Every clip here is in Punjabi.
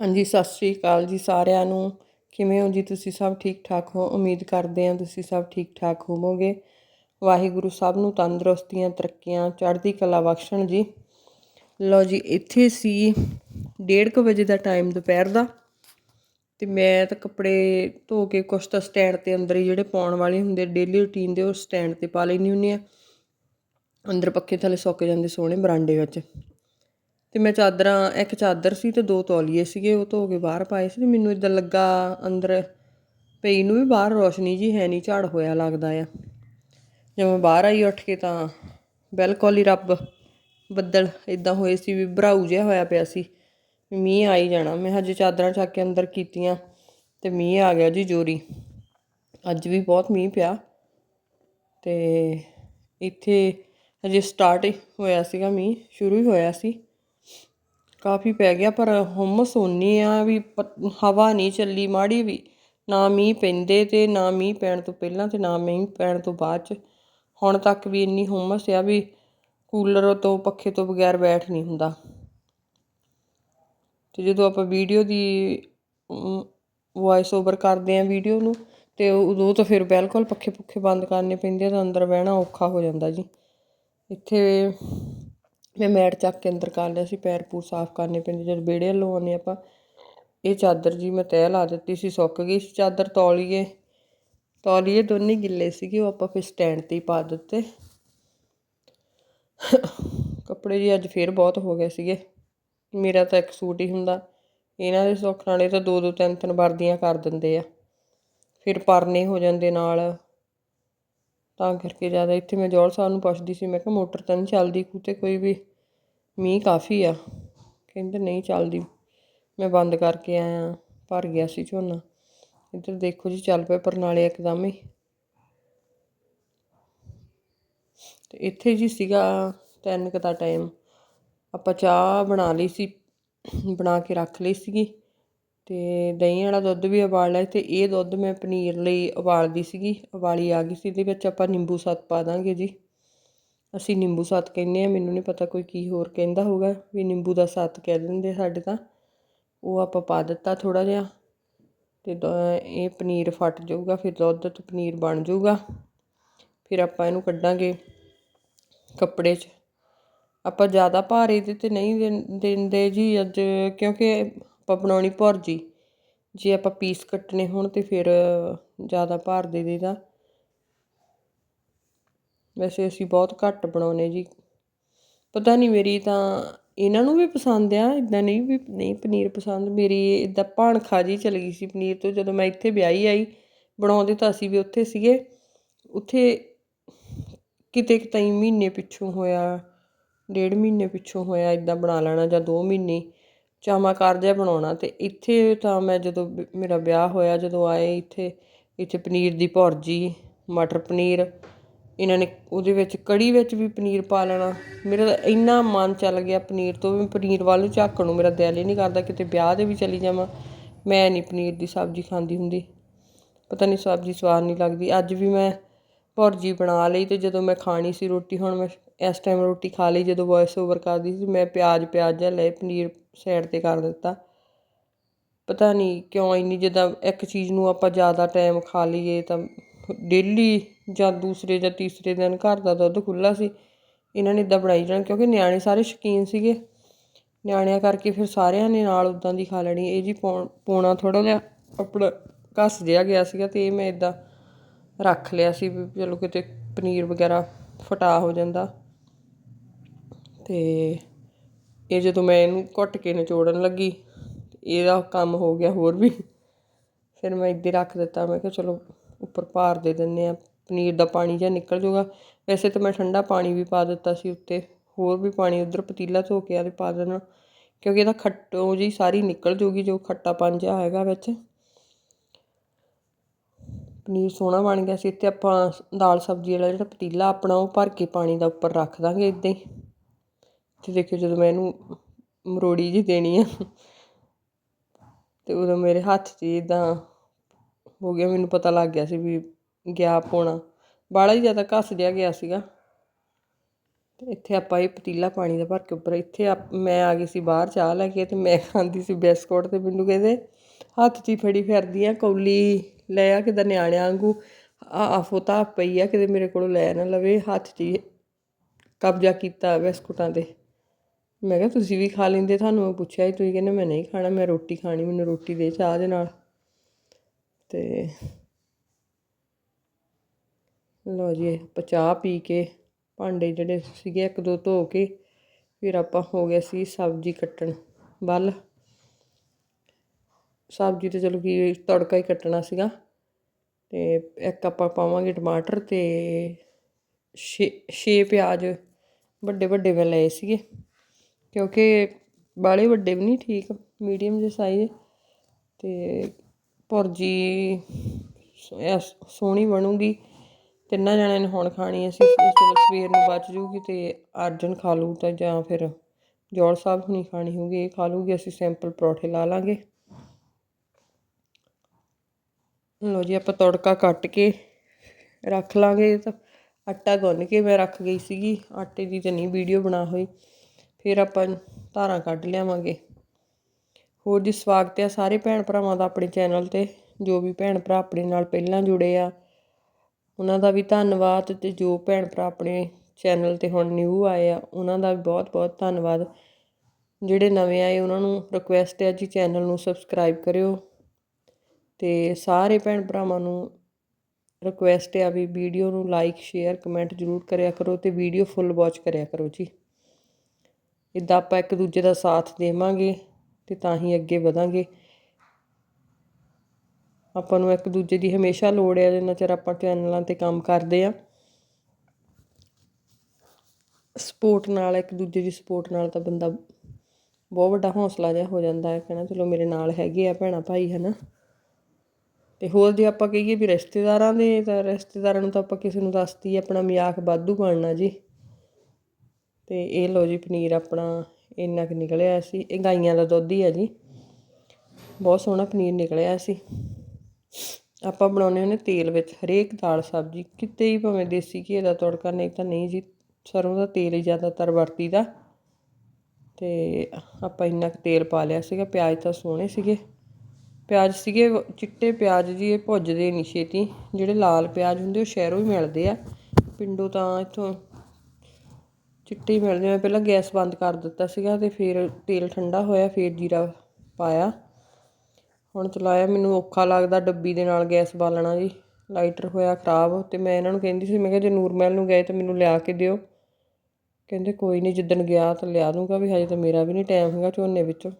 ਹਾਂਜੀ, ਸਤਿ ਸ਼੍ਰੀ ਅਕਾਲ ਜੀ ਸਾਰਿਆਂ ਨੂੰ। ਕਿਵੇਂ ਹੋ ਜੀ ਤੁਸੀਂ ਸਭ ਠੀਕ ਠਾਕ ਹੋ? ਉਮੀਦ ਕਰਦੇ ਹਾਂ ਤੁਸੀਂ ਸਭ ਠੀਕ ਠਾਕ ਹੋਵੋਗੇ। ਵਾਹਿਗੁਰੂ ਸਭ ਨੂੰ ਤੰਦਰੁਸਤੀਆਂ, ਤਰੱਕੀਆਂ, ਚੜ੍ਹਦੀ ਕਲਾ ਬਖਸ਼ਣ ਜੀ। ਲਓ ਜੀ, ਇੱਥੇ ਸੀ 1:30 ਵਜੇ ਦਾ ਟਾਈਮ ਦੁਪਹਿਰ ਦਾ ਤੇ ਮੈਂ ਤਾਂ ਕੱਪੜੇ ਧੋ ਕੇ ਕੁਛ ਤਾਂ ਸਟੈਂਡ ਤੇ ਅੰਦਰ ਹੀ ਜਿਹੜੇ ਪਾਉਣ ਵਾਲੇ ਹੁੰਦੇ ਡੇਲੀ ਰੁਟੀਨ ਦੇ ਉਹ ਸਟੈਂਡ ਤੇ ਪਾ ਲੈਣੀ ਹੁੰਦੀ ਆ ਅੰਦਰ ਪੱਖੇ ਥੱਲੇ ਸੁੱਕ ਜਾਂਦੇ ਸੋਹਣੇ ਬਰਾਂਡੇ ਵਿੱਚ। ਤੇ ਮੈਂ ਚਾਦਰਾਂ, ਇੱਕ ਚਾਦਰ ਸੀ ਤੇ ਦੋ ਤੌਲੀਏ ਸੀਗੇ, ਉਹ ਧੋ ਕੇ ਬਾਹਰ ਪਾਏ ਸੀ ਤੇ ਮੈਨੂੰ ਇਦਾਂ ਲੱਗਾ ਅੰਦਰ ਪਈ ਨੂੰ ਵੀ ਬਾਹਰ ਰੋਸ਼ਨੀ ਜੀ ਹੈ ਨਹੀਂ, ਝਾੜ ਹੋਇਆ ਲੱਗਦਾ ਆ। ਜਦੋਂ ਮੈਂ ਬਾਹਰ ਆਈ ਉੱਠ ਕੇ ਤਾਂ ਬਿਲਕੁਲ ਹੀ ਰੱਬ ਬੱਦਲ ਇਦਾਂ ਹੋਏ ਸੀ ਵੀ ਭਰਾਊ ਜਿਹਾ ਹੋਇਆ ਪਿਆ ਸੀ। ਵੀ ਮੀਂਹ ਆਈ ਜਾਣਾ, ਮੈਂ ਹਜੇ ਚਾਦਰਾਂ ਚੱਕ ਕੇ ਅੰਦਰ ਕੀਤੀਆਂ ਤੇ ਮੀਂਹ ਆ ਗਿਆ ਜੀ ਜੋਰੀ। ਅੱਜ ਵੀ ਬਹੁਤ ਮੀਂਹ ਪਿਆ ਤੇ ਇੱਥੇ ਹਜੇ ਸਟਾਰਟ ਹੀ ਹੋਇਆ ਸੀਗਾ ਮੀਂਹ, ਸ਼ੁਰੂ ਹੀ ਹੋਇਆ ਸੀ। ਕਾਫੀ ਪੈ ਗਿਆ, ਪਰ ਹੁੰਮਸ ਓਨੀ ਆ ਵੀ ਹਵਾ ਨਹੀਂ ਚੱਲੀ ਮਾੜੀ ਵੀ। ਨਾ ਮੀਂਹ ਪੈਂਦੇ ਤੇ ਨਾ ਮੀਂਹ ਪੈਣ ਤੋਂ ਪਹਿਲਾਂ ਤੇ ਨਾ ਮੀਂਹ ਪੈਣ ਤੋਂ ਬਾਅਦ ਚ। ਹੁਣ ਤੱਕ ਵੀ ਇੰਨੀ ਹੁੰਮਸ ਆ ਵੀ ਕੂਲਰ ਤੋਂ ਪੱਖੇ ਤੋਂ ਬਗੈਰ ਬੈਠ ਨਹੀਂ ਹੁੰਦਾ। ਤੇ ਜਦੋਂ ਆਪਾਂ ਵੀਡੀਓ ਦੀ ਵੌਇਸ ਓਵਰ ਕਰਦੇ ਆ ਵੀਡੀਓ ਨੂੰ, ਤੇ ਉਦੋਂ ਤਾਂ ਫਿਰ ਬਿਲਕੁਲ ਪੱਖੇ ਪੁੱਖੇ ਬੰਦ ਕਰਨੇ ਪੈਂਦੇ ਆ ਤਾਂ ਅੰਦਰ ਬਹਿਣਾ ਔਖਾ ਹੋ ਜਾਂਦਾ ਜੀ। ਇੱਥੇ ਮੈਂ ਮੈਟ ਚੱਕ ਕੇ ਅੰਦਰ ਕਰ ਲਿਆ ਸੀ, ਪੈਰ ਪੂਰ ਸਾਫ਼ ਕਰਨੇ ਪੈਂਦੇ, ਜਦ ਵਿਹੜੇ ਵੱਲੋਂ ਆਉਂਦੇ ਆਪਾਂ, ਇਹ ਚਾਦਰ ਜੀ ਮੈਂ ਤੈਅ ਲਾ ਦਿੱਤੀ ਸੀ, ਸੁੱਕ ਗਈ ਸੀ ਚਾਦਰ, ਤੌਲੀਏ ਤੌਲੀਏ ਦੋਨੇ ਗਿੱਲੇ ਸੀਗੇ, ਉਹ ਆਪਾਂ ਫਿਰ ਸਟੈਂਡ ਤੇ ਹੀ ਪਾ ਦਿੱਤੇ। ਕੱਪੜੇ ਜੀ ਅੱਜ ਫੇਰ ਬਹੁਤ ਹੋ ਗਏ ਸੀਗੇ, ਮੇਰਾ ਤਾਂ ਇੱਕ ਸੂਟ ਹੀ ਹੁੰਦਾ, ਇਹਨਾਂ ਦੇ ਸੁੱਖ ਨਾਲੇ ਤਾਂ ਦੋ ਦੋ ਤਿੰਨ ਤਿੰਨ ਵਰਦੀਆਂ ਕਰ ਦਿੰਦੇ ਆ, ਫਿਰ ਪਰਨੇ ਹੋ ਜਾਂਦੇ ਨਾਲ ਤਾਂ ਕਰਕੇ ਜ਼ਿਆਦਾ ਇੱਥੇ ਮੈਂ ਜੋਲ ਸਾਹਿਬ ਨੂੰ ਪੁੱਛਦੀ ਸੀ, ਮੈਂ ਕਿਹਾ ਮੋਟਰ ਤਾਂ ਨਹੀਂ ਚੱਲਦੀ ਕੂਤੇ ਕੋਈ ਵੀ ਮੀਂਹ ਕਾਫੀ ਆ। ਕਹਿੰਦੇ ਨਹੀਂ ਚੱਲਦੀ। ਮੈਂ ਬੰਦ ਕਰਕੇ ਆਇਆ, ਭਰ ਗਿਆ ਸੀ ਝੋਨਾ। ਇੱਧਰ ਦੇਖੋ ਜੀ, ਚੱਲ ਪਏ ਪਰਨਾਲੇ ਇੱਕਦਮ ਹੀ। ਤੇ ਇੱਥੇ ਜੀ ਸੀਗਾ ਤਿੰਨ ਕੁ ਦਾ ਟਾਈਮ ਆਪਾਂ ਚਾਹ ਬਣਾ ਲਈ ਸੀ, ਬਣਾ ਕੇ ਰੱਖ ਲਈ ਸੀਗੀ। ਅਤੇ ਦਹੀਂ ਵਾਲਾ ਦੁੱਧ ਵੀ ਉਬਾਲ ਲਿਆ ਅਤੇ ਇਹ ਦੁੱਧ ਮੈਂ ਪਨੀਰ ਲਈ ਉਬਾਲਦੀ ਸੀਗੀ, ਉਬਾਲੀ ਆ ਗਈ ਸੀ, ਇਹਦੇ ਵਿੱਚ ਆਪਾਂ ਨਿੰਬੂ ਸੱਤ ਪਾ ਦਾਂਗੇ ਜੀ। ਅਸੀਂ ਨਿੰਬੂ ਸੱਤ ਕਹਿੰਦੇ ਆ, ਮੈਨੂੰ ਨਹੀਂ ਪਤਾ ਕੋਈ ਕੀ ਹੋਰ ਕਹਿੰਦਾ ਹੋਊਗਾ, ਵੀ ਨਿੰਬੂ ਦਾ ਸੱਤ ਕਹਿ ਦਿੰਦੇ ਸਾਡੇ ਤਾਂ। ਉਹ ਆਪਾਂ ਪਾ ਦਿੱਤਾ ਥੋੜਾ ਜਿਹਾ ਤੇ ਦ- ਇਹ ਪਨੀਰ ਫਟ ਜਾਊਗਾ, ਫਿਰ ਦੁੱਧ ਤੇ ਪਨੀਰ ਬਣ ਜਾਊਗਾ। ਫਿਰ ਆਪਾਂ ਇਹਨੂੰ ਕੱਢਾਂਗੇ ਕੱਪੜੇ 'ਚ। ਆਪਾਂ ਜ਼ਿਆਦਾ ਭਾਰ ਇਹਦੇ ਤੇ ਨਹੀਂ ਦਿੰ- ਦਿੰਦੇ ਜੀ ਅੱਜ, ਕਿਉਂਕਿ ਆਪਾਂ ਬਣਾਉਣੀ ਭੁਰਜੀ। ਜੇ ਆਪਾਂ ਪੀਸ ਕੱਟਣੇ ਹੋਣ ਤੇ ਫਿਰ ਜ਼ਿਆਦਾ ਭਾਰ ਦੇ ਦੇਈਦਾ ਵੈਸੇ ਅਸੀਂ ਬਹੁਤ ਘੱਟ ਬਣਾਉਨੇ ਜੀ। ਪਤਾ ਨਹੀਂ ਮੇਰੀ ਤਾਂ ਇਹਨਾਂ ਨੂੰ ਵੀ ਪਸੰਦ ਆ ਇਦਾਂ ਨਹੀਂ ਵੀ, ਨਹੀਂ ਪਨੀਰ ਪਸੰਦ। ਮੇਰੀ ਇਦਾਂ ਭਾਣਖਾ ਜੀ ਚਲ ਗਈ ਸੀ ਪਨੀਰ ਤੋਂ। ਜਦੋਂ ਮੈਂ ਇੱਥੇ ਵਿਆਹੀ ਆਈ, ਬਣਾਉਂਦੇ ਤਾਂ ਅਸੀਂ ਵੀ ਉੱਥੇ ਸੀਗੇ। ਉੱਥੇ ਕਿਤੇ ਕਿਤੇ ਮਹੀਨੇ ਪਿੱਛੋਂ ਹੋਇਆ, ਡੇਢ ਮਹੀਨੇ ਪਿੱਛੋਂ ਹੋਇਆ ਇਦਾਂ ਬਣਾ ਲੈਣਾ ਜਾਂ 2 ਮਹੀਨੇ। ਚਾਮਾ ਕਰ ਜਿਹਾ ਬਣਾਉਣਾ ਅਤੇ ਇੱਥੇ ਤਾਂ ਮੈਂ ਜਦੋਂ ਬ- ਮੇਰਾ ਵਿਆਹ ਹੋਇਆ, ਜਦੋਂ ਆਏ ਇੱਥੇ ਇੱਥੇ ਪਨੀਰ ਦੀ ਭੁਰਜੀ, ਮਟਰ ਪਨੀਰ, ਇਹਨਾਂ ਨੇ ਉਹਦੇ ਵਿੱਚ ਕੜੀ ਵਿੱਚ ਵੀ ਪਨੀਰ ਪਾ ਲੈਣਾ। ਮੇਰਾ ਤਾਂ ਇੰਨਾ ਮਨ ਚੱਲ ਗਿਆ ਪਨੀਰ ਤੋਂ ਵੀ ਪਨੀਰ ਵੱਲ ਨੂੰ ਝਾਕਣ ਨੂੰ, ਮੇਰਾ ਦਿਲ ਹੀ ਨਹੀਂ ਕਰਦਾ ਕਿਤੇ ਵਿਆਹ ਦੇ ਵੀ ਚਲੀ ਜਾਵਾਂ। ਮੈਂ ਨਹੀਂ ਪਨੀਰ ਦੀ ਸਬਜ਼ੀ ਖਾਂਦੀ ਹੁੰਦੀ। ਪਤਾ ਨਹੀਂ ਸਬਜ਼ੀ ਸਵਾਦ ਨਹੀਂ ਲੱਗਦੀ। ਅੱਜ ਵੀ ਮੈਂ ਭੁਰਜੀ ਬਣਾ ਲਈ ਤੇ ਜਦੋਂ ਮੈਂ ਖਾਣੀ ਸੀ ਰੋਟੀ, ਹੁਣ ਮੈਂ ਇਸ ਟਾਈਮ ਰੋਟੀ ਖਾ ਲਈ, ਜਦੋਂ ਵੋਇਸ ਓਵਰ ਕਰਦੀ ਸੀ, ਮੈਂ ਪਿਆਜ਼ ਪਿਆਜ਼ ਜਿਹਾ ਲਏ ਪਨੀਰ ਸਾਈਡ ਤੇ ਕਰ ਦਿੱਤਾ। ਪਤਾ ਨਹੀਂ ਕਿਉਂ ਇੰਨੀ ਜਿੱਦਾਂ ਇੱਕ ਚੀਜ਼ ਨੂੰ ਆਪਾਂ ਜ਼ਿਆਦਾ ਟਾਈਮ ਖਾ ਲਈਏ ਤਾਂ ਡੇਲੀ ਜਾਂ ਦੂਸਰੇ ਜਾਂ ਤੀਸਰੇ ਦਿਨ ਘਰ ਦਾ ਦੁੱਧ ਖੁੱਲਾ ਸੀ, ਇਹਨਾਂ ਨੇ ਇਦਾਂ ਬਣਾਈ ਜਾਣਾ, ਕਿਉਂਕਿ ਨਿਆਣੇ ਸਾਰੇ ਸ਼ੌਕੀਨ ਸੀਗੇ। ਨਿਆਣਿਆਂ ਕਰਕੇ ਫਿਰ ਸਾਰਿਆਂ ਨੇ ਨਾਲ ਉਦਾਂ ਦੀ ਖਾ ਲੈਣੀ, ਇਹ ਜੀ ਪੌ- ਪੌਣਾ ਥੋੜਾ ਜਿਹਾ ਆਪਣਾ ਘਸ ਜਿਹਾ ਗਿਆ ਸੀਗਾ ਤੇ ਇਹ ਮੈਂ ਇਦਾਂ ਰੱਖ ਲਿਆ ਸੀ ਵੀ ਚਲੋ ਕਿਤੇ ਪਨੀਰ ਵਗੈਰਾ ਫਟਾ ਹੋ ਜਾਂਦਾ। ਅਤੇ ਇਹ ਜਦੋਂ ਮੈਂ ਇਹਨੂੰ ਘੁੱਟ ਕੇ ਨਿਚੋੜਨ ਲੱਗੀ, ਇਹਦਾ ਕੰਮ ਹੋ ਗਿਆ ਹੋਰ ਵੀ। ਫਿਰ ਮੈਂ ਇੱਧੇ ਰੱਖ ਦਿੱਤਾ। ਮੈਂ ਕਿਹਾ ਚਲੋ ਉੱਪਰ ਭਾਰ ਦੇ ਦਿੰਦੇ ਹਾਂ। ਪਨੀਰ ਦਾ ਪਾਣੀ ਜਿਹਾ ਨਿਕਲ ਜੂਗਾ ਵੈਸੇ ਤਾਂ ਮੈਂ ਠੰਡਾ ਪਾਣੀ ਵੀ ਪਾ ਦਿੱਤਾ ਸੀ ਉੱਤੇ। ਹੋਰ ਵੀ ਪਾਣੀ ਉੱਧਰ ਪਤੀਲਾ ਧੋ ਕੇ ਆਦੇ ਪਾ ਦੇਣਾ। ਕਿਉਂਕਿ ਇਹਦਾ ਖੱਟੋ ਜੀ ਸਾਰੀ ਨਿਕਲ ਜੂਗੀ ਜੋ ਖੱਟਾਪਨ ਜਿਹਾ ਹੈਗਾ ਵਿੱਚ। ਪਨੀਰ ਸੋਹਣਾ ਬਣ ਗਿਆ ਸੀ। ਇੱਥੇ ਆਪਾਂ ਦਾਲ ਸਬਜ਼ੀ ਵਾਲਾ ਜਿਹੜਾ ਪਤੀਲਾ ਆਪਣਾ, ਉਹ ਭਰ ਕੇ ਪਾਣੀ ਦਾ ਉੱਪਰ ਰੱਖ ਦਾਂਗੇ ਇਦਾਂ ਹੀ। ਤੇ ਦੇਖਿਓ ਜਦੋਂ ਮੈਂ ਇਹਨੂੰ ਮਰੋੜੀ ਜਿਹੀ ਦੇਣੀ ਆ ਅਤੇ ਉਦੋਂ ਮੇਰੇ ਹੱਥ 'ਚ ਇੱਦਾਂ ਹੋ ਗਿਆ, ਮੈਨੂੰ ਪਤਾ ਲੱਗ ਗਿਆ ਸੀ ਵੀ ਗਿਆ ਪੋਣਾ ਬਾਹਲਾ ਹੀ ਜ਼ਿਆਦਾ ਘਸ ਜਿਹਾ ਗਿਆ ਸੀਗਾ। ਤੇ ਇੱਥੇ ਆਪਾਂ ਇਹ ਪਤੀਲਾ ਪਾਣੀ ਦਾ ਭਰ ਕੇ ਉੱਪਰ, ਇੱਥੇ ਆਪ- ਮੈਂ ਆ ਗਈ ਸੀ ਬਾਹਰ ਚਾਹ ਲੈ ਕੇ ਤੇ ਮੈਂ ਖਾਂਦੀ ਸੀ ਬਿਸਕੁਟ ਤੇ ਮੈਨੂੰ ਕਹਿੰਦੇ, ਹੱਥ 'ਚ ਹੀ ਫੜੀ ਫਿਰਦੀ ਆ, ਕੌਲੀ ਲੈ ਆ ਕਿਦਾਂ ਨਿਆਣਿਆਂ ਵਾਂਗੂ। ਆ ਆਫੋ ਤਾਂ ਪਈ ਆ, ਕਿਤੇ ਮੇਰੇ ਕੋਲੋਂ ਲੈ ਨਾ ਲਵੇ। ਹੱਥ 'ਚ ਹੀ ਕਬਜ਼ਾ ਕੀਤਾ ਬਿਸਕੁਟਾਂ ਤੇ। ਮੈਂ ਕਿਹਾ, ਤੁਸੀਂ ਵੀ ਖਾ ਲੈਂਦੇ, ਤੁਹਾਨੂੰ ਮੈਂ ਪੁੱਛਿਆ ਸੀ, ਤੁਸੀਂ ਕਹਿੰਦੇ ਮੈਂ ਨਹੀਂ ਖਾਣਾ, ਮੈਂ ਰੋਟੀ ਖਾਣੀ, ਮੈਨੂੰ ਰੋਟੀ ਦੇ ਚਾਹ ਦੇ ਨਾਲ। ਤੇ ਲਓ ਜੀ ਆਪਾਂ ਚਾਹ ਪੀ ਕੇ ਭਾਂਡੇ ਜਿਹੜੇ ਸੀਗੇ, ਇੱਕ ਦੋ ਧੋ ਕੇ ਫਿਰ ਆਪਾਂ ਹੋ ਗਿਆ ਸੀ ਸਬਜ਼ੀ ਕੱਟਣ ਵੱਲ। ਸਬਜ਼ੀ ਤੇ ਚਲੋ ਕੀ ਤੜਕਾ ਹੀ ਕੱਟਣਾ ਸੀਗਾ। ਤੇ ਇੱਕ ਆਪਾਂ ਪਾਵਾਂਗੇ ਟਮਾਟਰ ਤੇ ਛੇ ਛੇ ਪਿਆਜ਼ ਵੱਡੇ ਵੱਡੇ ਮੈਂ ਲਏ ਸੀਗੇ। ਕਿਉਂਕਿ ਬਾਲੇ ਵੱਡੇ ਵੀ ਨਹੀਂ ਠੀਕ, ਮੀਡੀਅਮ ਜਿਹੇ ਸਾਈਜ਼ ਅਤੇ ਭੁਰਜੀ ਸੋਹਣੀ ਬਣੂਗੀ। ਤਿੰਨਾਂ ਜਣਿਆਂ ਨੇ ਹੁਣ ਖਾਣੀ ਅਸੀਂ ਚਲੋ ਸਵੇਰ ਨੂੰ ਬਚ ਜੂਗੀ ਅਤੇ ਅਰਜਨ ਖਾ ਲੂ ਤਾਂ ਜਾਂ ਫਿਰ ਜੋੜ ਸਾਹਿਬ ਹੁਣੀ ਖਾਣੀ ਹੋਊਗੀ, ਇਹ ਖਾ ਲੂਗੇ ਅਸੀਂ ਸਿੰਪਲ ਪਰੌਠੇ ਲਾ ਲਾਂਗੇ। ਲਓ ਜੀ, ਆਪਾਂ ਤੜਕਾ ਕੱਟ ਕੇ ਰੱਖ ਲਾਂਗੇ। ਤਾਂ ਆਟਾ ਗੁੰਨ ਕੇ ਮੈਂ ਰੱਖ ਗਈ ਸੀਗੀ, ਆਟੇ ਦੀ ਤਾਂ ਨਹੀਂ ਵੀਡੀਓ ਬਣਾ ਹੋਈ। ਫਿਰ ਆਪਾਂ ਧਾਰਾਂ ਕੱਢ ਲਿਆਵਾਂਗੇ। ਹੋਰ ਜੀ ਸਵਾਗਤ ਹੈ ਸਾਰੇ ਭੈਣ ਭਰਾਵਾਂ ਦਾ ਆਪਣੇ ਚੈਨਲ ਤੇ। ਜੋ ਵੀ ਭੈਣ ਭਰਾ ਆਪਣੇ ਨਾਲ ਪਹਿਲਾਂ ਜੁੜੇ ਆ, ਉਹਨਾਂ ਦਾ ਵੀ ਧੰਨਵਾਦ ਤੇ ਜੋ ਭੈਣ ਭਰਾ ਆਪਣੇ ਚੈਨਲ ਤੇ ਹੁਣ ਨਿਊ ਆਏ ਆ, ਉਹਨਾਂ ਦਾ ਵੀ ਬਹੁਤ ਬਹੁਤ ਧੰਨਵਾਦ। ਜਿਹੜੇ ਨਵੇਂ ਆਏ, ਉਹਨਾਂ ਨੂੰ ਰਿਕੁਐਸਟ ਹੈ ਜੀ ਚੈਨਲ ਨੂੰ ਸਬਸਕ੍ਰਾਈਬ ਕਰਿਓ। ਤੇ ਸਾਰੇ ਭੈਣ ਭਰਾਵਾਂ ਨੂੰ ਰਿਕੁਐਸਟ ਹੈ ਵੀ ਵੀਡੀਓ ਨੂੰ ਲਾਈਕ ਸ਼ੇਅਰ ਕਮੈਂਟ ਜ਼ਰੂਰ ਕਰਿਆ ਕਰੋ ਤੇ ਵੀਡੀਓ ਫੁੱਲ ਵਾਚ ਕਰਿਆ ਕਰੋ ਜੀ। ਇੱਦਾਂ ਆਪਾਂ ਇੱਕ ਦੂਜੇ ਦਾ ਸਾਥ ਦੇਵਾਂਗੇ ਅਤੇ ਤਾਂ ਹੀ ਅੱਗੇ ਵਧਾਂਗੇ। ਆਪਾਂ ਨੂੰ ਇੱਕ ਦੂਜੇ ਦੀ ਹਮੇਸ਼ਾ ਲੋੜ ਹੈ, ਜਿੰਨਾ ਚਿਰ ਆਪਾਂ ਚੈਨਲਾਂ ਤੇ ਕੰਮ ਕਰਦੇ ਆ ਸਪੋਰਟ ਨਾਲ, ਇੱਕ ਦੂਜੇ ਦੀ ਸਪੋਰਟ ਨਾਲ ਤਾਂ ਬੰਦਾ ਬਹੁਤ ਵੱਡਾ ਹੌਸਲਾ ਜਿਹਾ ਹੋ ਜਾਂਦਾ ਹੈ, ਕਹਿੰਦਾ ਚਲੋ ਮੇਰੇ ਨਾਲ ਹੈਗੇ ਆ ਭੈਣਾ ਭਾਈ, ਹਨਾ। ਤੇ ਹੋਰ ਜੇ ਆਪਾਂ ਕਹੀਏ ਵੀ ਰਿਸ਼ਤੇਦਾਰਾਂ ਦੇ, ਤਾਂ ਰਿਸ਼ਤੇਦਾਰਾਂ ਨੂੰ ਤਾਂ ਆਪਾਂ ਕਿਸੇ ਨੂੰ ਦੱਸਦੀ ਆਪਣਾ ਮਜ਼ਾਕ ਵਾਧੂ ਬਣਨਾ ਜੀ। ਅਤੇ ਇਹ ਲਓ ਜੀ ਪਨੀਰ ਆਪਣਾ ਇੰਨਾ ਕੁ ਨਿਕਲਿਆ ਸੀ। ਇਹ ਗਾਈਆਂ ਦਾ ਦੁੱਧ ਹੀ ਆ ਜੀ। ਬਹੁਤ ਸੋਹਣਾ ਪਨੀਰ ਨਿਕਲਿਆ ਸੀ। ਆਪਾਂ ਬਣਾਉਨੇ ਹੁੰਦੇ ਤੇਲ ਵਿੱਚ ਹਰੇਕ ਦਾਲ ਸਬਜ਼ੀ, ਕਿਤੇ ਹੀ ਭਾਵੇਂ ਦੇਸੀ ਘੀ ਦਾ ਤੜਕਾ, ਨਹੀਂ ਤਾਂ ਨਹੀਂ ਜੀ, ਸਰੋਂ ਦਾ ਤੇਲ ਹੀ ਜ਼ਿਆਦਾਤਰ ਵਰਤੀਦਾ ਤੇ ਆਪਾਂ ਇੰਨਾ ਕੁ ਤੇਲ ਪਾ ਲਿਆ ਸੀਗਾ, ਪਿਆਜ਼ ਤਾਂ ਸੋਹਣੇ ਸੀਗੇ। ਪਿਆਜ਼ ਸੀਗੇ, ਚਿੱਟੇ ਪਿਆਜ਼ ਜੀ, ਇਹ ਭੁੱਜਦੇ ਨਹੀਂ ਛੇਤੀ। ਜਿਹੜੇ ਲਾਲ ਪਿਆਜ਼ ਹੁੰਦੇ, ਉਹ ਸ਼ਹਿਰੋਂ ਹੀ ਮਿਲਦੇ ਆ। ਪਿੰਡੋਂ ਤਾਂ ਇੱਥੋਂ ਚਿੱਟੀ ਹੀ ਮਿਲਦੇ ਮੈਂ ਪਹਿਲਾਂ ਗੈਸ ਬੰਦ ਕਰ ਦਿੱਤਾ ਸੀਗਾ ਤੇ ਫਿਰ ਤੇਲ ਠੰਡਾ ਹੋਇਆ, ਫਿਰ ਜੀਰਾ ਪਾਇਆ। ਹੁਣ ਚਲਾਇਆ, ਮੈਨੂੰ ਔਖਾ ਲੱਗਦਾ ਡੱਬੀ ਦੇ ਨਾਲ ਗੈਸ ਬਾਲਣਾ ਜੀ। ਲਾਈਟਰ ਹੋਇਆ ਖਰਾਬ ਤੇ ਮੈਂ ਇਹਨਾਂ ਨੂੰ ਕਹਿੰਦੀ ਸੀ, ਮੈਂ ਕਿਹਾ ਜੇ ਨੂਰਮਹਿਲ ਨੂੰ ਗਏ ਤਾਂ ਮੈਨੂੰ ਲਿਆ ਕੇ ਦਿਓ। ਕਹਿੰਦੇ ਕੋਈ ਨਹੀਂ ਜਿੱਦਣ ਗਿਆ ਤਾਂ ਲਿਆ ਦੂੰਗਾ ਵੀ ਹਜੇ ਤਾਂ ਮੇਰਾ ਵੀ ਨਹੀਂ ਟਾਈਮ ਹੈਗਾ ਝੋਨੇ ਵਿੱਚੋਂ।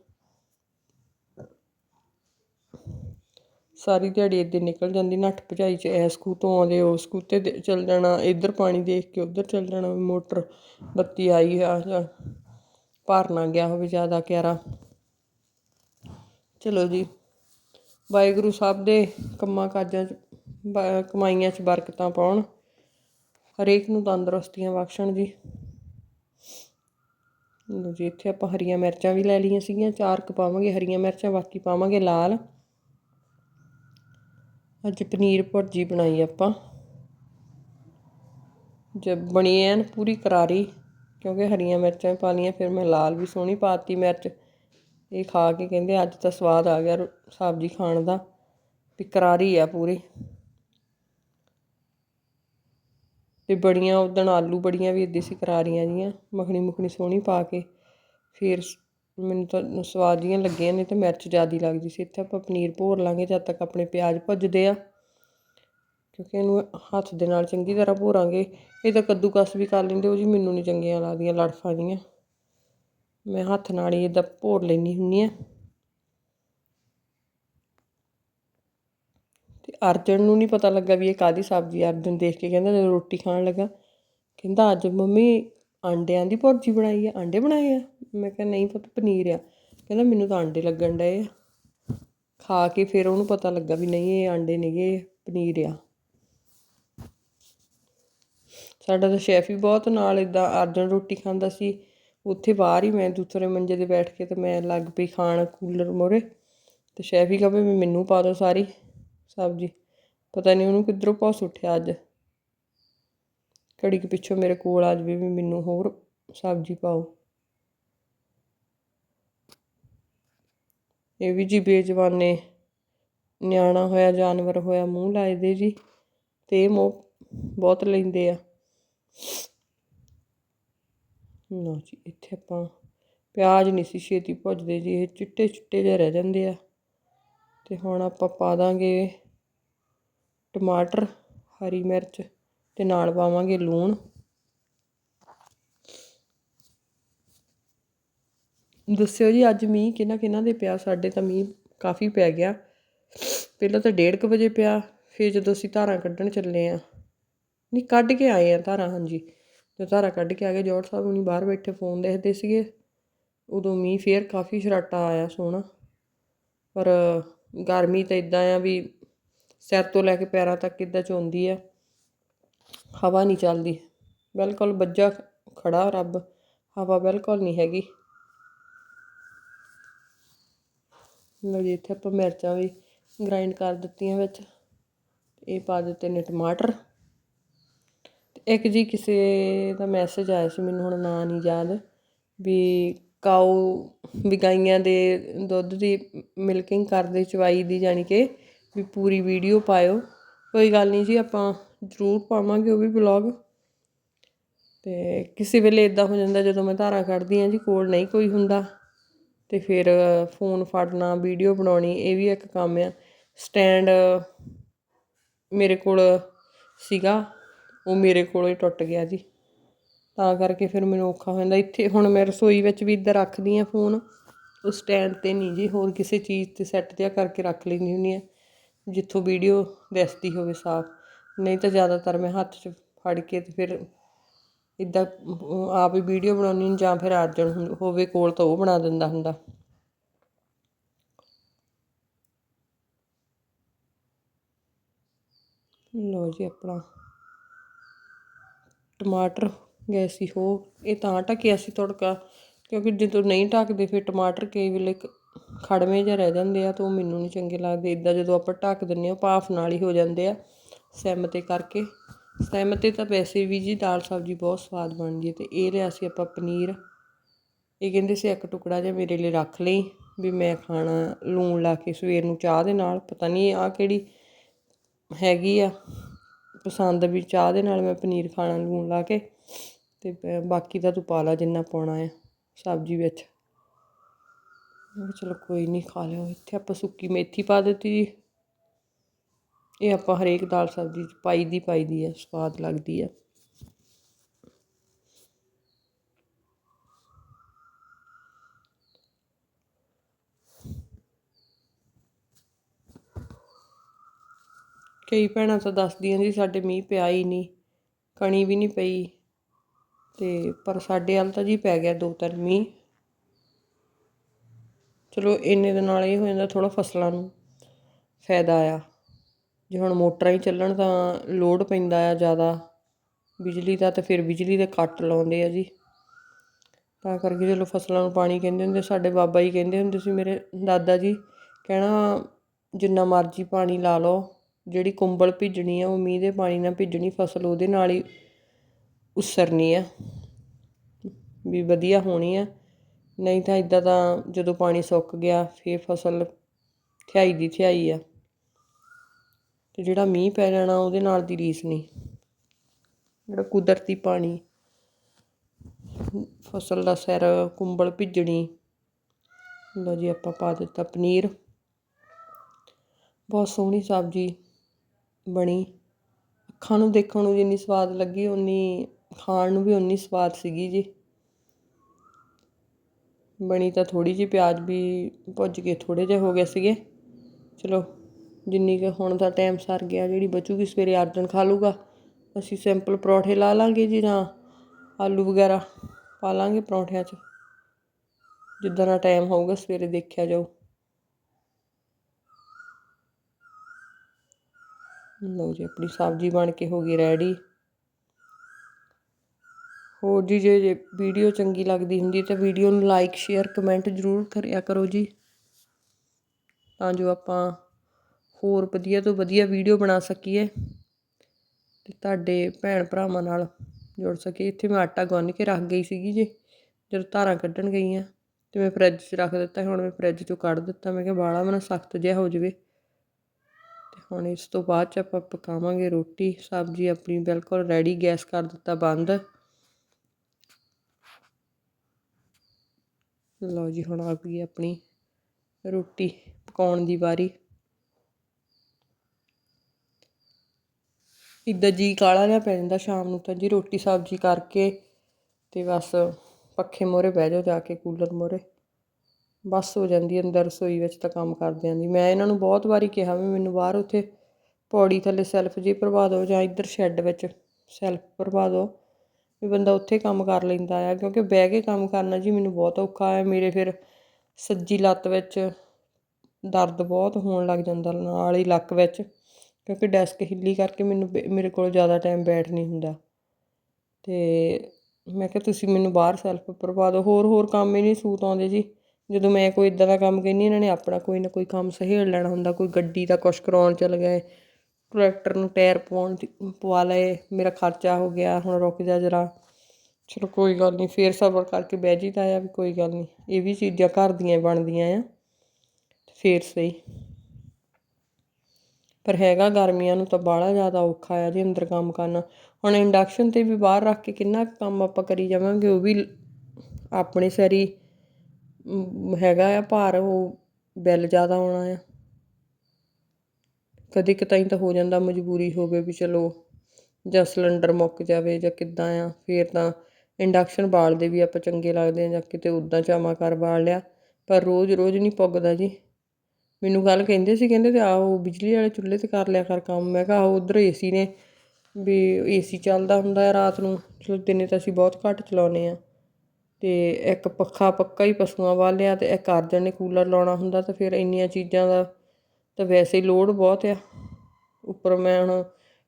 ਸਾਰੀ ਦਿਹਾੜੀ ਇੱਦਾਂ ਨਿਕਲ ਜਾਂਦੀ, ਨੱਠ ਭਜਾਈ ਚ ਐਸ ਖੂਹ ਤੋਂ ਆਉਂਦੇ ਉਸ ਖੂਹ ਤੇ ਦੇ- ਚੱਲ ਜਾਣਾ, ਇੱਧਰ ਪਾਣੀ ਦੇਖ ਕੇ ਉੱਧਰ ਚੱਲ ਜਾਣਾ, ਮੋਟਰ ਬੱਤੀ ਆਈ ਆ ਜਾਂ ਭਰ ਨਾ ਗਿਆ ਹੋਵੇ ਜ਼ਿਆਦਾ ਕਿਆਰਾ। ਚਲੋ ਜੀ, ਵਾਹਿਗੁਰੂ ਸਾਹਿਬ ਦੇ ਕੰਮਾਂ ਕਾਜਾਂ 'ਚ ਕਮਾਈਆਂ 'ਚ ਬਰਕਤਾਂ ਪਾਉਣ। ਹਰੇਕ ਨੂੰ ਤੰਦਰੁਸਤੀਆਂ ਬਖਸ਼ਣ ਜੀ। ਲਓ ਜੀ, ਇੱਥੇ ਆਪਾਂ ਹਰੀਆਂ ਮਿਰਚਾਂ ਵੀ ਲੈ ਲਈਆਂ ਸੀਗੀਆਂ, ਚਾਰ ਕੁ ਪਾਵਾਂਗੇ, ਹਰੀਆਂ ਮਿਰਚਾਂ ਬਾਕੀ ਪਾਵਾਂਗੇ ਲਾਲ। ਅੱਜ ਪਨੀਰ ਭੁਰਜੀ ਬਣਾਈ ਆਪਾਂ। ਜਦ ਬਣੀ ਐਨ ਪੂਰੀ ਕਰਾਰੀ, ਕਿਉਂਕਿ ਹਰੀਆਂ ਮਿਰਚਾਂ ਪਾ ਲਈਆਂ, ਫਿਰ ਮੈਂ ਲਾਲ ਵੀ ਸੋਹਣੀ ਪਾਤੀ ਮਿਰਚ। ਇਹ ਖਾ ਕੇ ਕਹਿੰਦੇ ਅੱਜ ਤਾਂ ਸਵਾਦ ਆ ਗਿਆ ਰੋ- ਸਬਜ਼ੀ ਖਾਣ ਦਾ, ਵੀ ਕਰਾਰੀ ਆ ਪੂਰੀ। ਤੇ ਬੜੀਆਂ, ਉਦਣ ਆਲੂ ਬੜੀਆਂ ਵੀ ਇੱਦੇ ਸੀ ਕਰਾਰੀਆਂ ਜੀਆਂ, ਮੱਖਣੀ ਮੁਖਣੀ ਸੋਹਣੀ ਪਾ ਕੇ, ਫਿਰ ਮੈਨੂੰ ਤਾਂ ਸਵਾਦ ਜੀਆਂ ਲੱਗੀਆਂ ਨੇ ਤਾਂ ਮਿਰਚ ਜ਼ਿਆਦਾ ਲੱਗਦੀ ਸੀ। ਇੱਥੇ ਆਪਾਂ ਪਨੀਰ ਭੋਰ ਲਾਂਗੇ ਜਦ ਤੱਕ ਆਪਣੇ ਪਿਆਜ਼ ਭੁੱਜਦੇ ਆ। ਕਿਉਂਕਿ ਇਹਨੂੰ ਹੱਥ ਦੇ ਨਾਲ ਚੰਗੀ ਤਰ੍ਹਾਂ ਭੋਰਾਂਗੇ। ਇਹ ਤਾਂ ਕੱਦੂਕਸ ਵੀ ਕਰ ਲੈਂਦੇ, ਉਹ ਜੀ ਮੈਨੂੰ ਨਹੀਂ ਚੰਗੀਆਂ ਲੱਗਦੀਆਂ ਲੜਫਾਂ ਦੀਆਂ ਮੈਂ ਹੱਥ ਨਾਲ ਹੀ ਇਦਾਂ ਭੋਰ ਲੈਣੀ ਹੁੰਨੀ ਆ। ਤੇ ਅਰਜਨ ਨੂੰ ਨਹੀਂ ਪਤਾ ਲੱਗਾ ਵੀ ਇਹ ਕਾਦੀ ਸਬਜ਼ੀ ਅਰਜਨ ਦੇਖ ਕੇ ਕਹਿੰਦਾ, ਜਦੋਂ ਰੋਟੀ ਖਾਣ ਲੱਗਾ। ਕਹਿੰਦਾ, ਅੱਜ ਮੰਮੀ ਆਂਡਿਆਂ ਦੀ ਭੁਰਜੀ ਬਣਾਈ ਆ, ਆਂਡੇ ਬਣਾਏ ਆ? ਮੈਂ ਕਿਹਾ ਨਹੀਂ ਪੁੱਤ, ਪਨੀਰ ਆ। ਕਹਿੰਦਾ ਮੈਨੂੰ ਤਾਂ ਆਂਡੇ ਲੱਗਣ ਡਏ ਆ। ਖਾ ਕੇ ਫਿਰ ਉਹਨੂੰ ਪਤਾ ਲੱਗਾ ਵੀ ਨਹੀਂ, ਇਹ ਆਂਡੇ ਨੇਗੇ ਪਨੀਰ ਆ। ਸਾਡਾ ਤਾਂ ਸ਼ੈਫ ਵੀ ਬਹੁਤ ਨਾਲ ਇਦਾਂ ਅਰਜਨ ਰੋਟੀ ਖਾਂਦਾ ਸੀ। ਉੱਥੇ ਬਾਹਰ ਹੀ ਮੈਂ ਦੂਸਰੇ ਮੰਜੇ ਤੇ ਬੈਠ ਕੇ ਤੇ ਮੈਂ ਲੱਗ ਪਈ ਖਾਣ ਕੂਲਰ ਮੋਰੇ। ਤੇ ਸ਼ੈਫ ਹੀ ਕਹੇ ਵੀ ਮੈਨੂੰ ਪਾ ਦਿਓ ਸਾਰੀ ਸਬਜ਼ੀ। ਪਤਾ ਨਹੀਂ ਉਹਨੂੰ ਕਿੱਧਰੋਂ ਭੌਸ ਉੱਠਿਆ ਅੱਜ। ਘੜੀ ਕੁ ਪਿੱਛੋਂ ਮੇਰੇ ਕੋਲ ਆ ਜਾਵੇ ਵੀ ਮੈਨੂੰ ਹੋਰ ਸਬਜ਼ੀ ਪਾਓ। ਇਹ ਵੀ ਜੀ ਬੇਜਵਾਨੇ। ਨਿਆਣਾ ਹੋਇਆ, ਜਾਨਵਰ ਹੋਇਆ, ਮੂੰਹ ਲਾਏ ਦੇ ਜੀ ਤੇ ਇਹ ਮੋਹ ਬਹੁਤ ਲੈਂਦੇ ਆ। ਨਾ ਜੀ, ਇੱਥੇ ਆਪਾਂ ਪਿਆਜ਼ ਨਹੀਂ ਸੀ ਛੇਤੀ ਭੁੱਜਦੇ ਜੀ, ਇਹ ਚਿੱਟੇ ਚਿੱਟੇ ਜਿਹੇ ਰਹਿ ਜਾਂਦੇ ਆ। ਤੇ ਹੁਣ ਆਪਾਂ ਪਾ ਦਾਂਗੇ ਟਮਾਟਰ, ਹਰੀ ਮਿਰਚ। ਤੇ ਨਾਲ ਪਾਵਾਂਗੇ ਲੂਣ। ਦੱਸਿਓ ਜੀ, ਅੱਜ ਮੀਂਹ ਕਿਹਨਾਂ ਕਿਹਨਾਂ ਦੇ ਪਿਆ? ਸਾਡੇ ਤਾਂ ਮੀਂਹ ਕਾਫੀ ਪੈ ਗਿਆ। ਪਹਿਲਾਂ ਤਾਂ 1:30 ਵਜੇ ਪਿਆ, ਫਿਰ ਜਦੋਂ ਅਸੀਂ ਧਾਰਾਂ ਕੱਢਣ ਚੱਲੇ ਆ। ਨਹੀਂ, ਕੱਢ ਕੇ ਆਏ ਆ ਧਾਰਾਂ, ਹਾਂਜੀ। ਜਦੋਂ ਧਾਰਾਂ ਕੱਢ ਕੇ ਆ ਗਏ ਜੋੜ ਸਾਹਿਬ ਹੁਣੀ ਬਾਹਰ ਬੈਠੇ ਫੋਨ ਦੇਖਦੇ ਸੀਗੇ। ਉਦੋਂ ਮੀਂਹ ਫੇਰ ਕਾਫੀ ਸਰਾਟਾ ਆਇਆ ਸੋਹਣਾ। ਪਰ ਗਰਮੀ ਤਾਂ ਇਦਾਂ ਆ ਵੀ ਸਿਰ ਤੋਂ ਲੈ ਕੇ ਪੈਰਾਂ ਤੱਕ ਇਦਾਂ ਚੋਂਦੀ ਆ। ਹਵਾ ਨਹੀਂ ਚੱਲਦੀ। ਬਿਲਕੁਲ ਬੱਜਾ ਖੜਾ ਰੱਬ, ਹਵਾ ਬਿਲਕੁਲ ਨਹੀਂ ਹੈਗੀ। ਲਓ ਜੀ, ਇੱਥੇ ਆਪਾਂ ਮਿਰਚਾਂ ਵੀ ਗ੍ਰਾਈਂਡ ਕਰ ਦਿੱਤੀਆਂ ਵਿੱਚ। ਇਹ ਪਾ ਦਿੱਤੇ ਨੇ ਟਮਾਟਰ। ਤੇ ਇੱਕ ਜੀ ਕਿਸੇ ਦਾ ਮੈਸੇਜ ਆਇਆ ਸੀ, ਮੈਨੂੰ ਹੁਣ ਨਾਂ ਨਹੀਂ ਯਾਦ, ਵੀ ਕਾਉ ਵੀ ਗਾਈਆਂ ਦੇ ਦੁੱਧ ਦੀ ਮਿਲਕਿੰਗ ਕਰਦੇ ਚਵਾਈ ਦੀ ਜਾਨੀ ਕਿ ਵੀ ਪੂਰੀ ਵੀਡੀਓ ਪਾਇਓ। ਕੋਈ ਗੱਲ ਨਹੀਂ ਜੀ, ਆਪਾਂ ਜ਼ਰੂਰ ਪਾਵਾਂਗੇ ਉਹ ਵੀ ਵਲੌਗ ਤੇ ਕਿਸੇ ਵੇਲੇ ਇਦਾਂ ਹੋ ਜਾਂਦਾ ਜਦੋਂ ਮੈਂ ਧਾਰਾਂ ਕੱਢਦੀ ਆ ਜੀ, ਕੋਲ ਨਹੀਂ ਕੋਈ ਹੁੰਦਾ। ਤੇ ਫਿਰ ਫੋਨ ਫੜਨਾ, ਵੀਡੀਓ ਬਣਾਉਣੀ, ਇਹ ਵੀ ਇੱਕ ਕੰਮ ਆ। ਸਟੈਂਡ ਮੇਰੇ ਕੋਲ ਸੀਗਾ, ਉਹ ਮੇਰੇ ਕੋਲੋਂ ਹੀ ਟੁੱਟ ਗਿਆ ਜੀ। ਤਾਂ ਕਰਕੇ ਫਿਰ ਮੈਨੂੰ ਔਖਾ ਹੋ ਜਾਂਦਾ। ਇੱਥੇ ਹੁਣ ਮੈਂ ਰਸੋਈ ਵਿੱਚ ਵੀ ਇੱਧਰ ਰੱਖਦੀ ਆ ਫੋਨ। ਉਹ ਸਟੈਂਡ ਤੇ ਨਹੀਂ ਜੀ, ਹੋਰ ਕਿਸੇ ਚੀਜ਼ ਤੇ ਸੈੱਟ ਜਿਹਾ ਕਰਕੇ ਰੱਖ ਲੈਂਦੀ ਹੁੰਦੀ ਆ ਜਿੱਥੋਂ ਵੀਡੀਓ ਦਿਸਦੀ ਹੋਵੇ ਸਾਫ਼। ਨਹੀਂ ਤਾਂ ਜ਼ਿਆਦਾਤਰ ਮੈਂ ਹੱਥ 'ਚ ਫੜ ਕੇ ਤੇ ਫਿਰ ਇੱਦਾਂ ਆਪ ਹੀ ਵੀਡੀਓ ਬਣਾਉਣੀ ਜਾਂ ਫਿਰ ਅਰਜਨ ਹੋਵੇ ਕੋਲ ਤਾਂ ਉਹ ਬਣਾ ਦਿੰਦਾ ਹੁੰਦਾ। ਲਓ ਜੀ ਆਪਣਾ ਟਮਾਟਰ ਗਏ ਸੀ ਹੋ ਇਹ ਤਾਂ ਢੱਕਿਆ ਸੀ ਤੜਕਾ, ਕਿਉਂਕਿ ਜਦੋਂ ਨਹੀਂ ਢੱਕਦੇ ਫਿਰ ਟਮਾਟਰ ਕਈ ਵੇਲੇ ਖੜਵੇਂ ਜਿਹਾ ਰਹਿ ਜਾਂਦੇ ਆ ਤਾਂ ਉਹ ਮੈਨੂੰ ਨਹੀਂ ਚੰਗੇ ਲੱਗਦੇ। ਇਦਾਂ ਜਦੋਂ ਆਪਾਂ ਢੱਕ ਦਿੰਨੇ ਆ ਭਾਫ ਨਾਲ ਹੀ ਹੋ ਜਾਂਦੇ ਆ। ਸਿਮ ਤੇ ਕਰਕੇ। ਸਿਮ ਤੇ ਤਾਂ ਵੈਸੇ ਵੀ ਜੀ ਦਾਲ ਸਬਜ਼ੀ ਬਹੁਤ ਸਵਾਦ ਬਣਦੀ ਹੈ ਤੇ ਇਹ ਲਿਆ ਸੀ ਆਪਾਂ ਪਨੀਰ, ਇਹ ਕਹਿੰਦੇ ਸੀ ਇੱਕ ਟੁਕੜਾ ਜਿਹਾ ਮੇਰੇ ਲਈ ਰੱਖ ਲਈ ਵੀ ਮੈਂ ਖਾਣਾ ਲੂਣ ਲਾ ਕੇ ਸਵੇਰ ਨੂੰ ਚਾਹ ਦੇ ਨਾਲ, ਪਤਾ ਨਹੀਂ ਆ ਕਿਹੜੀ ਹੈਗੀ ਆ, ਪਸੰਦ ਵੀ ਚਾਹ ਦੇ ਨਾਲ ਮੈਂ ਪਨੀਰ ਖਾਣਾ ਲੂਣ ਲਾ ਕੇ ਤੇ ਬਾਕੀ ਤਾਂ ਤੂੰ ਪਾ ਲਾ ਜਿੰਨਾ ਪਾਉਣਾ ਆ ਸਬਜ਼ੀ ਵਿੱਚ। ਚਲੋ ਕੋਈ ਨਹੀਂ ਖਾ ਲਿਓ, ਇੱਥੇ ਆਪਾਂ ਸੁੱਕੀ ਮੇਥੀ ਪਾ ਦਿੱਤੀ ਜੀ। ਇਹ ਆਪਾਂ ਹਰੇਕ ਦਾਲ ਸਬਜ਼ੀ ਚ ਪਾਈ ਦੀ ਪਾਈ ਦੀ ਹੈ ਸਵਾਦ ਲੱਗਦੀ ਹੈ ਕਈ ਭੈਣਾਂ ਤਾਂ ਦੱਸਦੀਆਂ ਜੀ ਸਾਡੇ ਮੀਂਹ ਪਿਆ ਹੀ ਨਹੀਂ, ਕਣੀ ਵੀ ਨਹੀਂ ਪਈ, ਤੇ ਪਰ ਸਾਡੇ ਵੱਲ ਤਾਂ ਜੀ ਪੈ ਗਿਆ ਦੋ ਤਿੰਨ ਮੀਂਹ। ਚਲੋ, ਇੰਨੇ ਦੇ ਨਾਲ ਇਹ ਹੋ ਜਾਂਦਾ ਥੋੜਾ ਫਸਲਾਂ ਨੂੰ ਫਾਇਦਾ ਆ। ਜੇ ਹੁਣ ਮੋਟਰਾਂ ਹੀ ਚੱਲਣ ਤਾਂ ਲੋਡ ਪੈਂਦਾ ਆ ਜ਼ਿਆਦਾ, ਬਿਜਲੀ ਦਾ ਤਾਂ ਫਿਰ ਬਿਜਲੀ ਦੇ ਕੱਟ ਲਾਉਂਦੇ ਆ ਜੀ। ਤਾਂ ਕਰਕੇ ਚਲੋ ਫਸਲਾਂ ਨੂੰ ਪਾਣੀ ਕਹਿੰਦੇ ਹੁੰਦੇ, ਸਾਡੇ ਬਾਬਾ ਜੀ ਕਹਿੰਦੇ ਹੁੰਦੇ ਸੀ ਮੇਰੇ ਦਾਦਾ ਜੀ, ਕਹਿਣਾ ਜਿੰਨਾ ਮਰਜ਼ੀ ਪਾਣੀ ਲਾ ਲਓ, ਜਿਹੜੀ ਕੁੰਬਲ ਭਿੱਜਣੀ ਆ ਉਹ ਮੀਂਹ ਦੇ ਪਾਣੀ ਨਾਲ ਭਿੱਜਣੀ, ਫਸਲ ਉਹਦੇ ਨਾਲ ਹੀ ਉਸਰਨੀ ਆ, ਵੀ ਵਧੀਆ ਹੋਣੀ ਆ। ਨਹੀਂ ਤਾਂ ਇਦਾਂ ਤਾਂ ਜਦੋਂ ਪਾਣੀ ਸੁੱਕ ਗਿਆ, ਫੇਰ ਫਸਲ ਥਿਆਈ ਦੀ ਥਿਆਈ ਆ। ਅਤੇ ਜਿਹੜਾ ਮੀਂਹ ਪੈ ਜਾਣਾ ਉਹਦੇ ਨਾਲ ਦੀ ਰੀਸ ਨਹੀਂ। ਜਿਹੜਾ ਕੁਦਰਤੀ ਪਾਣੀ, ਫਸਲ ਦਾ ਸਿਰ ਕੁੰਬਲ ਭਿੱਜਣੀ, ਲਓ ਜੀ ਆਪਾਂ ਪਾ ਦਿੱਤਾ ਪਨੀਰ। ਬਹੁਤ ਸੋਹਣੀ ਸਬਜ਼ੀ ਬਣੀ। ਅੱਖਾਂ ਨੂੰ ਦੇਖਣ ਨੂੰ ਜਿੰਨੀ ਸਵਾਦ ਲੱਗੀ ਉਨੀ ਖਾਣ ਨੂੰ ਵੀ ਉਨੀ ਸਵਾਦ ਸੀਗੀ ਜੀ। ਬਣੀ ਤਾਂ ਥੋੜੀ ਜਿਹੀ ਪਿਆਜ਼ ਵੀ ਭੁੱਜ ਕੇ ਥੋੜੇ ਜਿਹੇ ਹੋ ਗਏ ਸੀਗੇ। ਚਲੋ ਜਿੰਨੀ ਕੁ ਹੁਣ ਦਾ ਟਾਈਮ ਸਰ ਗਿਆ, ਜਿਹੜੀ ਬਚੂਗੀ ਸਵੇਰੇ ਅਰਜਨ ਖਾ ਲੂਗਾ ਅਸੀਂ ਸਿੰਪਲ ਪਰੌਂਠੇ ਲਾ ਲਾਂਗੇ ਜੀ ਜਾਂ ਆਲੂ ਵਗੈਰਾ ਪਾ ਲਾਂਗੇ ਪਰੌਂਠਿਆਂ 'ਚ। ਜਿੱਦਾਂ ਦਾ ਟਾਈਮ ਹੋਊਗਾ ਸਵੇਰੇ ਦੇਖਿਆ ਜਾਊ। ਲਓ ਜੀ, ਆਪਣੀ ਸਬਜ਼ੀ ਬਣ ਕੇ ਹੋ ਗਈ ਰੈਡੀ ਹੋਰ ਜੀ, ਜੇ ਜੇ ਵੀਡੀਓ ਚੰਗੀ ਲੱਗਦੀ ਹੁੰਦੀ ਤਾਂ ਵੀਡੀਓ ਨੂੰ ਲਾਈਕ ਸ਼ੇਅਰ ਕਮੈਂਟ ਜ਼ਰੂਰ ਕਰਿਆ ਕਰੋ ਜੀ। ਤਾਂ ਜੋ ਆਪਾਂ ਹੋਰ ਵਧੀਆ ਤੋਂ ਵਧੀਆ ਵੀਡੀਓ ਬਣਾ ਸਕੀਏ ਅਤੇ ਤੁਹਾਡੇ ਭੈਣ ਭਰਾਵਾਂ ਨਾਲ ਜੁੜ ਸਕੀਏ। ਇੱਥੇ ਮੈਂ ਆਟਾ ਗੁੰਨ ਕੇ ਰੱਖ ਗਈ ਸੀਗੀ ਜੀ, ਜਦੋਂ ਧਾਰਾਂ ਕੱਢਣ ਗਈਆਂ ਅਤੇ ਮੈਂ ਫਰਿੱਜ 'ਚ ਰੱਖ ਦਿੱਤਾ ਹੁਣ ਮੈਂ ਫਰਿੱਜ 'ਚੋਂ ਕੱਢ ਦਿੱਤਾ। ਮੈਂ ਕਿਹਾ ਬਾਹਲਾ ਮੈਨੂੰ ਸਖਤ ਜਿਹਾ ਹੋ ਜਾਵੇ। ਅਤੇ ਹੁਣ ਇਸ ਤੋਂ ਬਾਅਦ ਚ ਆਪਾਂ ਪਕਾਵਾਂਗੇ ਰੋਟੀ, ਸਬਜ਼ੀ ਆਪਣੀ ਬਿਲਕੁਲ ਰੈਡੀ ਗੈਸ ਕਰ ਦਿੱਤਾ ਬੰਦ। ਲਓ ਜੀ ਹੁਣ ਆ ਗਈ ਆਪਣੀ ਰੋਟੀ ਪਕਾਉਣ ਦੀ ਵਾਰੀ। ਇੱਦਾਂ ਜੀ ਕਾਲਾ ਜਿਹਾ ਪੈ ਜਾਂਦਾ ਸ਼ਾਮ ਨੂੰ ਤਾਂ ਜੀ, ਰੋਟੀ ਸਬਜ਼ੀ ਕਰਕੇ ਅਤੇ ਬਸ ਪੱਖੇ ਮੋਰੇ ਬਹਿ ਜਾਓ ਜਾ ਕੇ, ਕੂਲਰ ਮੋਰੇ ਬਸ ਹੋ ਜਾਂਦੀ ਅੰਦਰ ਰਸੋਈ ਵਿੱਚ ਤਾਂ ਕੰਮ ਕਰਦਿਆਂ ਦੀ। ਮੈਂ ਇਹਨਾਂ ਨੂੰ ਬਹੁਤ ਵਾਰੀ ਕਿਹਾ ਵੀ ਮੈਨੂੰ ਬਾਹਰ ਉੱਥੇ ਪੌੜੀ ਥੱਲੇ ਸੈਲਫ ਜੀ ਭਰਵਾ ਦਿਓ ਜਾਂ ਇੱਧਰ ਸ਼ੈੱਡ ਵਿੱਚ ਸੈਲਫ ਭਰਵਾ ਦਿਓ ਵੀ ਬੰਦਾ ਉੱਥੇ ਕੰਮ ਕਰ ਲੈਂਦਾ ਆ, ਕਿਉਂਕਿ ਬਹਿ ਕੇ ਕੰਮ ਕਰਨਾ ਜੀ ਮੈਨੂੰ ਬਹੁਤ ਔਖਾ ਹੈ। ਮੇਰੇ ਫਿਰ ਸੱਜੀ ਲੱਤ ਵਿੱਚ ਦਰਦ ਬਹੁਤ ਹੋਣ ਲੱਗ ਜਾਂਦਾ, ਨਾਲ ਹੀ ਲੱਕ ਵਿੱਚ। ਕਿਉਂਕਿ ਡੈਸਕ ਹਿੱਲੀ ਕਰਕੇ ਮੈਨੂੰ ਬੈ- ਮੇਰੇ ਕੋਲ ਜ਼ਿਆਦਾ ਟਾਈਮ ਬੈਠ ਨਹੀਂ ਹੁੰਦਾ। ਅਤੇ ਮੈਂ ਕਿਹਾ, ਤੁਸੀਂ ਮੈਨੂੰ ਬਾਹਰ ਸੈਲਫ ਭਰਵਾ ਦਿਓ। ਹੋਰ ਹੋਰ ਕੰਮ ਹੀ ਨਹੀਂ ਸੂਤ ਆਉਂਦੇ ਜੀ। ਜਦੋਂ ਮੈਂ ਕੋਈ ਇਦਾਂ ਦਾ ਕੰਮ ਕਹਿੰਦੀ ਇਹਨਾਂ ਨੇ ਆਪਣਾ ਕੋਈ ਨਾ ਕੋਈ ਕੰਮ ਸਹੇੜ ਲੈਣਾ ਹੁੰਦਾ। ਕੋਈ ਗੱਡੀ ਦਾ ਕੁਛ ਕਰਾਉਣ ਚਲ ਗਏ ਟਰੈਕਟਰ ਨੂੰ ਟਾਇਰ ਪਵਾਉਣ ਦੀ- ਪਵਾ ਲਏ, ਮੇਰਾ ਖਰਚਾ ਹੋ ਗਿਆ, ਹੁਣ ਰੁਕ ਜਾ ਜਰਾ। ਚਲੋ ਕੋਈ ਗੱਲ ਨਹੀਂ, ਫੇਰ ਸਬਰ ਕਰਕੇ ਬਹਿ ਜੀਦਾ ਆ ਵੀ ਕੋਈ ਗੱਲ ਨਹੀਂ। ਇਹ ਵੀ ਚੀਜ਼ਾਂ ਘਰ ਦੀਆਂ ਬਣਦੀਆਂ ਆ ਫੇਰ ਸਹੀ। ਪਰ ਹੈਗਾ ਗਰਮੀਆਂ ਨੂੰ ਤਾਂ ਬਾਹਲਾ ਜ਼ਿਆਦਾ ਔਖਾ ਆ ਜੀ ਅੰਦਰ ਕੰਮ ਕਰਨਾ। ਹੁਣ ਇੰਡਕਸ਼ਨ ਤੇ ਵੀ ਬਾਹਰ ਰੱਖ ਕੇ ਕਿੰਨਾ ਕੁ ਕੰਮ ਆਪਾਂ ਕਰੀ ਜਾਵਾਂਗੇ ਉਹ ਵੀ ਆਪਣੇ ਸਰੀ ਮ, ਹੈਗਾ ਆ ਭਾਰ ਉਹ ਬਿੱਲ ਜ਼ਿਆਦਾ ਆਉਣਾ ਆ। ਕਦੇ ਕਤਾਈ ਤਾਂ ਹੋ ਜਾਂਦਾ ਮਜਬੂਰੀ ਹੋਵੇ ਵੀ ਚਲੋ ਜਾਂ ਸਿਲੰਡਰ ਮੁੱਕ ਜਾਵੇ ਜਾਂ ਕਿੱਦਾਂ ਆ ਫੇਰ ਤਾਂ ਇੰਡਕਸ਼ਨ ਬਾਲਦੇ ਵੀ ਆਪਾਂ ਚੰਗੇ ਲੱਗਦੇ ਆ ਜਾਂ ਕਿਤੇ ਉਦਾਂ ਚਾਮਾ ਕਰ ਬਾਲ ਲਿਆ ਪਰ ਰੋਜ਼ ਰੋਜ਼ ਨਹੀਂ ਪੁੱਗਦਾ ਜੀ। ਮੈਨੂੰ ਗੱਲ ਕਹਿੰਦੇ ਸੀ, ਕਹਿੰਦੇ ਤੇ ਆਹੋ ਬਿਜਲੀ ਵਾਲੇ ਚੁੱਲ੍ਹੇ ਤੇ ਕਰ ਲਿਆ ਕਰ ਕੰਮ। ਮੈਂ ਕਿਹਾ ਆਹੋ ਉੱਧਰ ਏ ਸੀ ਨੇ, ਵੀ ਏ ਸੀ ਚੱਲਦਾ ਹੁੰਦਾ ਹੈ ਰਾਤ ਨੂੰ, ਚਲੋ ਦਿਨੇ ਤਾਂ ਅਸੀਂ ਬਹੁਤ ਘੱਟ ਚਲਾਉਂਦੇ ਹਾਂ। ਅਤੇ ਇੱਕ ਪੱਖਾ ਪੱਕਾ ਹੀ ਪਸ਼ੂਆਂ ਵਾਲਿਆ ਅਤੇ ਇੱਕ ਅਰਜਨ ਨੇ ਕੂਲਰ ਲਾਉਣਾ ਹੁੰਦਾ, ਤਾਂ ਫਿਰ ਇੰਨੀਆਂ ਚੀਜ਼ਾਂ ਦਾ ਤਾਂ ਵੈਸੇ ਹੀ ਲੋਡ ਬਹੁਤ ਆ। ਉੱਪਰ ਮੈਂ ਹੁਣ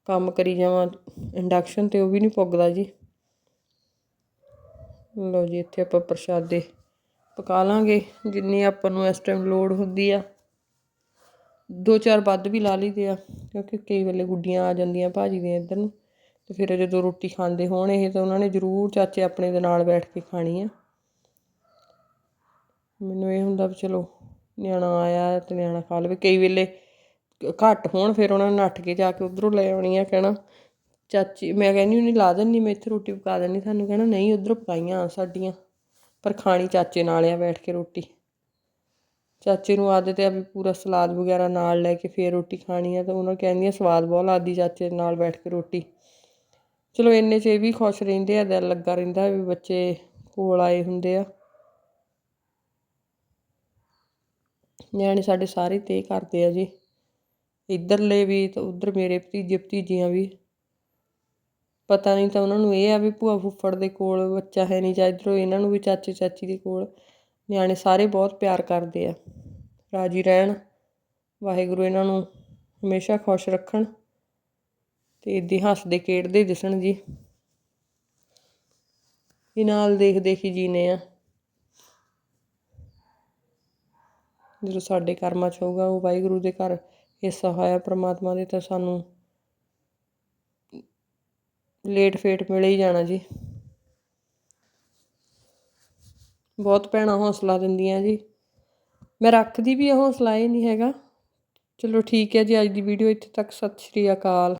ਕੰਮ ਕਰੀ ਜਾਵਾਂ, ਇੰਡਕਸ਼ਨ ਤੇ ਉਹ ਵੀ ਨਹੀਂ ਪੁੱਗਦਾ ਜੀ। ਲਓ ਜੀ, ਇੱਥੇ ਆਪਾਂ ਪ੍ਰਸ਼ਾਦੇ ਪਕਾ ਲਾਂਗੇ, ਜਿੰਨੀ ਆਪਾਂ ਨੂੰ ਇਸ ਟਾਈਮ ਲੋੜ ਹੁੰਦੀ ਆ। ਦੋ ਚਾਰ ਵੱਧ ਵੀ ਲਾ ਲਈਦੇ ਆ, ਕਿਉਂਕਿ ਕਈ ਵੇਲੇ ਗੁੱਡੀਆਂ ਆ ਜਾਂਦੀਆਂ ਭਾਅ ਜੀ ਦੀਆਂ ਇੱਧਰ ਨੂੰ। ਅਤੇ ਫਿਰ ਜਦੋਂ ਰੋਟੀ ਖਾਂਦੇ ਹੋਣ ਇਹ ਤਾਂ ਉਹਨਾਂ ਨੇ ਜ਼ਰੂਰ ਚਾਚੇ ਆਪਣੇ ਦੇ ਨਾਲ ਬੈਠ ਕੇ ਖਾਣੀ ਆ। ਮੈਨੂੰ ਇਹ ਹੁੰਦਾ ਵੀ ਚਲੋ, ਨਿਆਣਾ ਆਇਆ ਤੇ ਨਿਆਣਾ ਖਾ ਲਵੇ। ਕਈ ਵੇਲੇ ਘੱਟ ਹੋਣ, ਫਿਰ ਉਹਨਾਂ ਨੇ ਨੱਠ ਕੇ ਜਾ ਕੇ ਉਧਰੋਂ ਲੈ ਆਉਣੀ ਆ, ਕਹਿਣਾ, ਚਾਚੀ, ਮੈਂ ਕਹਿੰਦੀ ਉਹਨੇ ਲਾ ਦਿੰਦੀ, ਮੈਂ ਇੱਥੇ ਰੋਟੀ ਪਕਾ ਦਿੰਦੀ ਸਾਨੂੰ ਕਹਿਣਾ, ਨਹੀਂ, ਉਧਰੋਂ ਪਕਾਈਆਂ ਸਾਡੀਆਂ, ਪਰ ਖਾਣੀ ਚਾਚੇ ਨਾਲ ਆ ਬੈਠ ਕੇ ਰੋਟੀ। ਚਾਚੇ ਨੂੰ ਆਦਤ ਹੈ ਵੀ ਪੂਰਾ ਸਲਾਦ ਵਗੈਰਾ ਨਾਲ ਲੈ ਕੇ ਫਿਰ ਰੋਟੀ ਖਾਣੀ ਆ, ਤਾਂ ਉਹਨਾਂ ਕਹਿੰਦੀਆਂ ਸਵਾਦ ਬਹੁਤ ਲੱਗਦੀ ਚਾਚੇ ਨਾਲ ਬੈਠ ਕੇ ਰੋਟੀ। ਚਲੋ ਇੰਨੇ 'ਚ ਇਹ ਵੀ ਖੁਸ਼ ਰਹਿੰਦੇ ਆ, ਦਿਲ ਲੱਗਾ ਰਹਿੰਦਾ ਵੀ ਬੱਚੇ ਕੋਲ ਆਏ ਹੁੰਦੇ ਆ। ਨਿਆਣੇ ਸਾਡੇ ਸਾਰੇ ਤੇ ਕਰਦੇ ਆ ਜੀ। ਇੱਧਰਲੇ ਵੀ ਤੇ ਉੱਧਰ ਮੇਰੇ ਭਤੀਜੇ ਭਤੀਜੀਆਂ ਵੀ। ਪਤਾ ਨਹੀਂ ਤਾਂ ਉਹਨਾਂ ਨੂੰ ਇਹ ਆ ਵੀ ਭੂਆ ਫੁੱਫੜ ਦੇ ਕੋਲ ਬੱਚਾ ਹੈ ਨਹੀਂ ਜਾਂ ਇੱਧਰੋਂ ਇਹਨਾਂ ਨੂੰ ਵੀ ਚਾਚੇ ਚਾਚੀ ਦੇ ਕੋਲ ਨਿਆਣੇ ਸਾਰੇ ਬਹੁਤ ਪਿਆਰ ਕਰਦੇ ਆ। ਰਾਜੀ ਰਹਿਣ, ਵਾਹਿਗੁਰੂ ਇਹਨਾਂ ਨੂੰ ਹਮੇਸ਼ਾ ਖੁਸ਼ ਰੱਖਣ ਤੇ ਇੱਦਾਂ ਹੱਸਦੇ, ਖੇਡਦੇ ਦਿਸਣ ਜੀ। ਇਹ ਨਾਲ ਦੇਖ ਦੇਖ ਹੀ ਜੀਨੇ ਆ। ਜਦੋਂ ਸਾਡੇ ਕਰਮਾਂ 'ਚ ਹੋਊਗਾ, ਉਹ ਵਾਹਿਗੁਰੂ ਦੇ ਘਰ ਹਿੱਸਾ ਹੋਇਆ ਪ੍ਰਮਾਤਮਾ ਦੇ ਤਾਂ ਸਾਨੂੰ ਲੇਟ ਫੇਟ ਮਿਲ ਹੀ ਜਾਣਾ ਜੀ। ਬਹੁਤ ਭੈਣਾਂ ਹੌਸਲਾ ਦਿੰਦੀਆਂ ਜੀ। ਮੈਂ ਰੱਖਦੀ ਵੀ ਆ ਹੌਸਲਾ ਇਹ ਨਹੀਂ ਹੈਗਾ। ਚਲੋ ਠੀਕ ਹੈ ਜੀ, ਅੱਜ ਦੀ ਵੀਡੀਓ ਇੱਥੇ ਤੱਕ। ਸਤਿ ਸ਼੍ਰੀ ਅਕਾਲ।